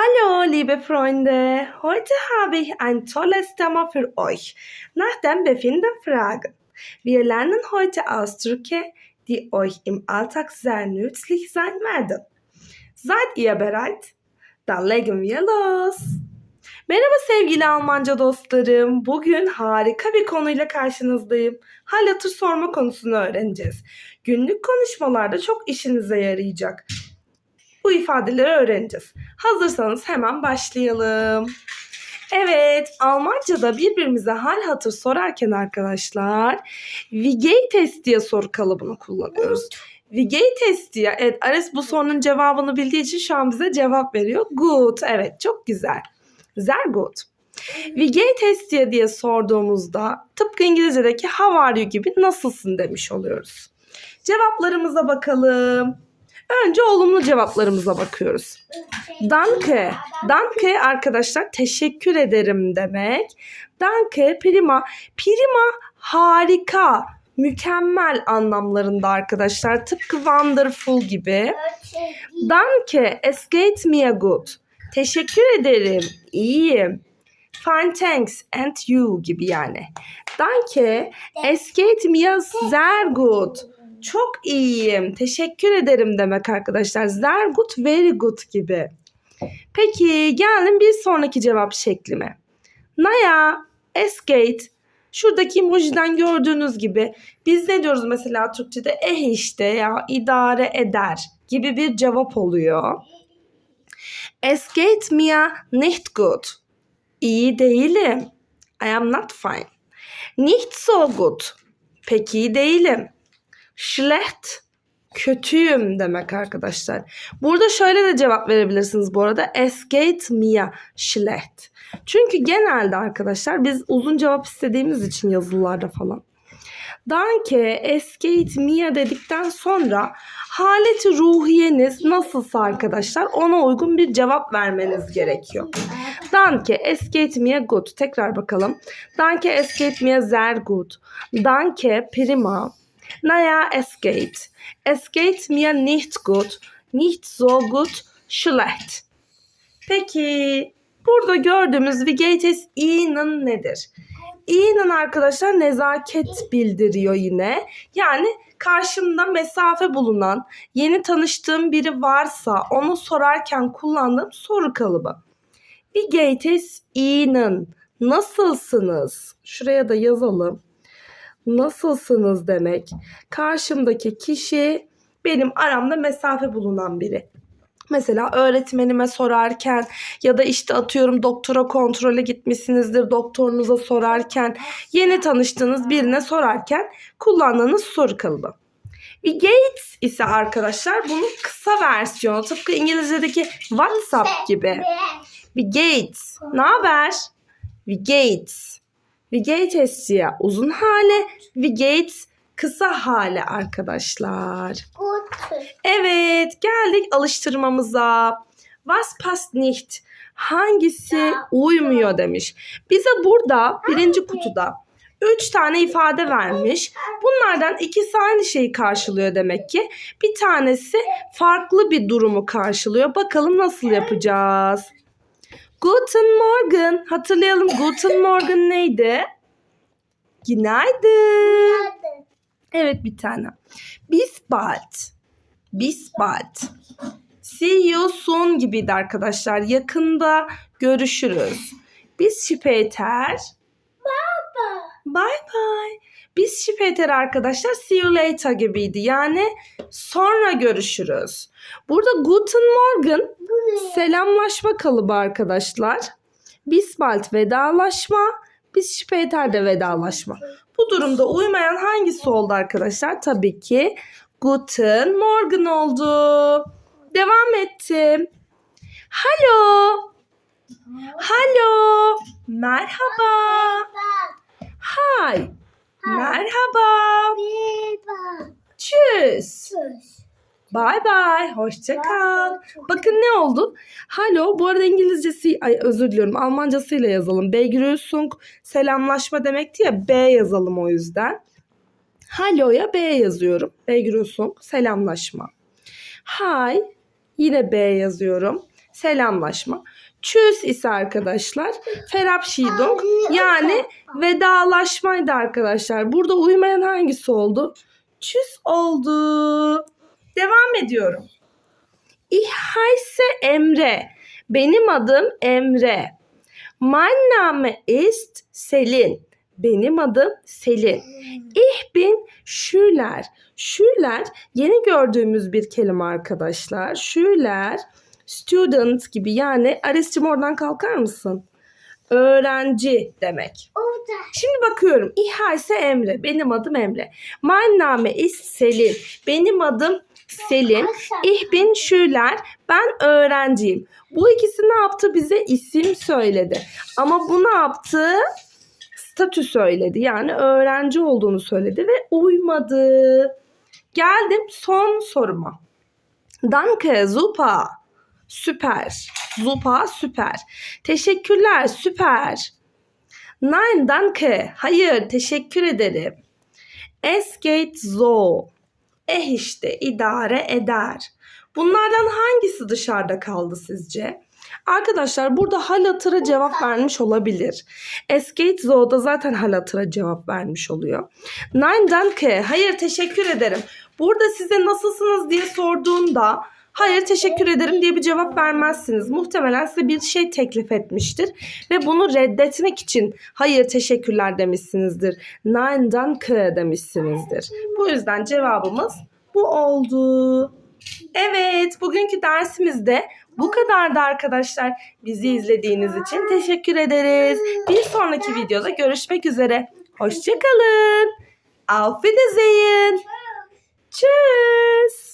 Hallo, liebe Freunde. Heute habe ich ein tolles Thema für euch. Nach dem Befinden fragen. Wir lernen heute Ausdrücke, die euch im Alltag sehr nützlich sein werden. Seid ihr bereit? Dann legen wir los. Merhaba sevgili Almanca dostlarım. Bugün harika bir konuyla karşınızdayım. Hal hatır sorma konusunu öğreneceğiz. Günlük konuşmalarda çok işinize yarayacak. Bu ifadeleri öğreneceğiz. Hazırsanız hemen başlayalım. Evet, Almanca'da birbirimize hal hatır sorarken arkadaşlar es diye soru kalıbını kullanıyoruz. Es diye. Evet, Ares bu sorunun cevabını bildiği için şu an bize cevap veriyor. Good. Evet, çok güzel. Sehr gut. Es diye diye sorduğumuzda tıpkı İngilizce'deki how are you gibi nasılsın demiş oluyoruz. Cevaplarımıza bakalım. Önce olumlu cevaplarımıza bakıyoruz. Danke. Danke arkadaşlar teşekkür ederim demek. Danke prima. Prima harika, mükemmel anlamlarında arkadaşlar. Tıpkı wonderful gibi. Danke, es geht mir gut. Teşekkür ederim, iyiyim. Fine thanks and you gibi yani. Danke, es geht mir sehr gut. Çok iyiyim, teşekkür ederim demek arkadaşlar. Sehr gut, very good gibi. Peki gelin bir sonraki cevap şeklime. Naya, es geht. Şuradaki emojiden gördüğünüz gibi biz ne diyoruz mesela Türkçe'de eh işte ya idare eder gibi bir cevap oluyor. Es geht mir nicht gut. İyi değilim. I am not fine. Nicht so gut. Pek iyi değilim. Schlecht. Kötüyüm demek arkadaşlar. Burada şöyle de cevap verebilirsiniz bu arada. Es geht mir schlecht. Çünkü genelde arkadaşlar biz uzun cevap istediğimiz için yazılarda falan. Danke, es geht mir dedikten sonra haleti ruhiyeniz nasılsa arkadaşlar ona uygun bir cevap vermeniz gerekiyor. Danke, es geht mir gut. Tekrar bakalım. Danke, es geht mir sehr gut. Danke, prima. Naja, es geht. Es geht mir nicht gut. Nicht so gut. Schlecht. Peki burada gördüğümüz wie geht es Ihnen nedir? Ihnen arkadaşlar nezaket bildiriyor yine. Yani karşımda mesafe bulunan yeni tanıştığım biri varsa onu sorarken kullandığım soru kalıbı. Wie geht es Ihnen? Nasılsınız? Şuraya da yazalım. Nasılsınız demek. Karşımdaki kişi benim aramda mesafe bulunan biri. Mesela öğretmenime sorarken ya da işte atıyorum doktora kontrole gitmişsinizdir doktorunuza sorarken yeni tanıştığınız birine sorarken kullandığınız soru kalıbı. We Gates ise arkadaşlar bunun kısa versiyonu tıpkı İngilizce'deki WhatsApp gibi. Gates. Ne haber? Gates. Gates diye uzun hali. We Gates kısa hali arkadaşlar. Evet geldik alıştırmamıza. Was passt nicht? Hangisi uymuyor demiş. Bize burada birinci kutuda üç tane ifade vermiş. Bunlardan ikisi aynı şeyi karşılıyor demek ki. Bir tanesi farklı bir durumu karşılıyor. Bakalım nasıl yapacağız? Guten Morgen. Hatırlayalım Guten Morgen neydi? Günaydın. Evet bir tane. Bis bald. Bis bald. See you soon gibiydi arkadaşlar. Yakında görüşürüz. Bis später. Bye bye. Bis später arkadaşlar see you later gibiydi. Yani sonra görüşürüz. Burada guten morgen selamlaşma kalıbı arkadaşlar. Bis bald vedalaşma. Bis später de vedalaşma. Bu durumda uymayan hangisi oldu arkadaşlar? Tabii ki Guten Morgen oldu. Devam ettim. Hallo. Hallo. Merhaba. Hi. Merhaba. Tschüss. Bye bye. Hoşça kal. Bakın ne oldu? Hallo. Bu arada İngilizcesi, ay özür diliyorum. Almancasıyla yazalım. Begrüßung selamlaşma demekti ya. B yazalım o yüzden. Hallo'ya B yazıyorum. Begrüßung selamlaşma. Hi. Yine B yazıyorum. Selamlaşma. Tschüss ise arkadaşlar Verabschiedung yani vedalaşmaydı arkadaşlar. Burada uymayan hangisi oldu? Tschüss oldu. Devam ediyorum. Heiße Emre. Benim adım Emre. Mein Name ist Selin. Benim adım Selin. Ich bin Schüler. Schüler yeni gördüğümüz bir kelime arkadaşlar. Schüler, student gibi yani Ares'cim oradan kalkar mısın? Öğrenci demek. Orada. Şimdi bakıyorum. İHA ise Emre. Benim adım Emre. Mein Name ist Selin. Benim adım Selin. Ich bin Schüler. Ben öğrenciyim. Bu ikisi ne yaptı? Bize isim söyledi. Ama bu ne yaptı? Statü söyledi. Yani öğrenci olduğunu söyledi ve uymadı. Geldim son soruma. Danke, super. Süper. Super, süper. Teşekkürler, süper. Nein, danke. Hayır, teşekkür ederim. Es geht so. Eh işte idare eder. Bunlardan hangisi dışarıda kaldı sizce? Arkadaşlar burada hal hatıra cevap vermiş olabilir. Es geht da zaten hal hatıra cevap vermiş oluyor. Nein danke. Hayır teşekkür ederim. Burada size nasılsınız diye sorduğunda hayır teşekkür ederim diye bir cevap vermezsiniz. Muhtemelen size bir şey teklif etmiştir ve bunu reddetmek için hayır teşekkürler demişsinizdir. Nein danke demişsinizdir. Bu yüzden cevabımız bu oldu. Evet, bugünkü dersimizde bu kadardı arkadaşlar. Bizi izlediğiniz için teşekkür ederiz. Bir sonraki videoda görüşmek üzere. Hoşçakalın. Auf Wiedersehen. Tschüss.